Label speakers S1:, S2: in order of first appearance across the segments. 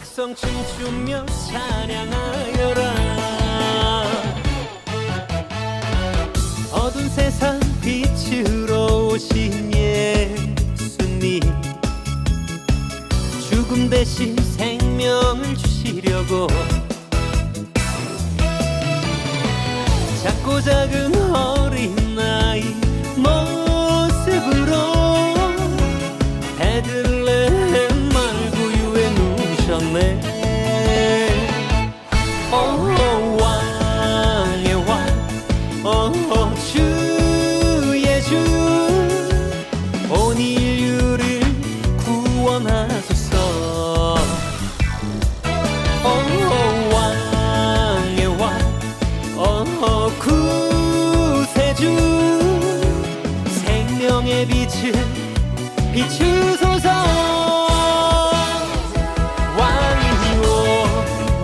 S1: 백성 춤추며 찬양하여라. 어두운 세상 빛으로 오신 예수님. 죽음 대신 생명을 주시려고. 작고 작은 어 빛을 비추소서. 왕이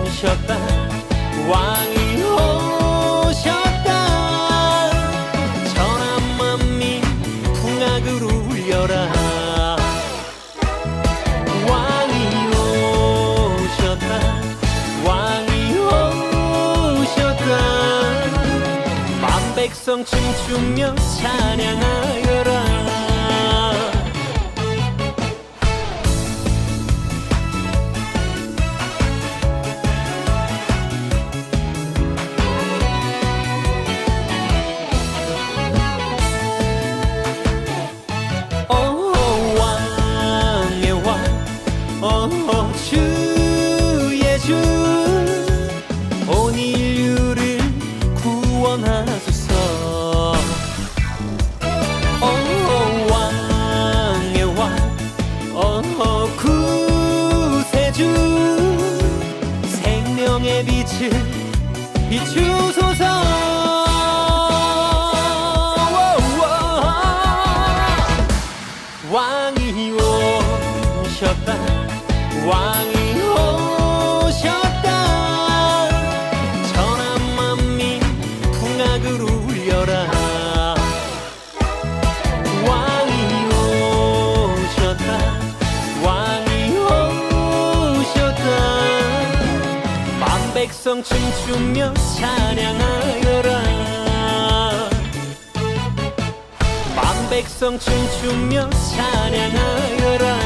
S1: 오셨다. 왕이 오셨다. 천한 만민 풍악을 울려라. 왕이 오셨다. 왕이 오셨다. 만 백성 춤추며 찬양하여라 생명의 빛을 비추소서. 왕이 오셨다. 왕이 백성 춤추며 찬양하여라. 만 백성 춤추며 찬양하여라.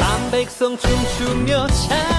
S1: 만 백성 춤추며 찬양하여라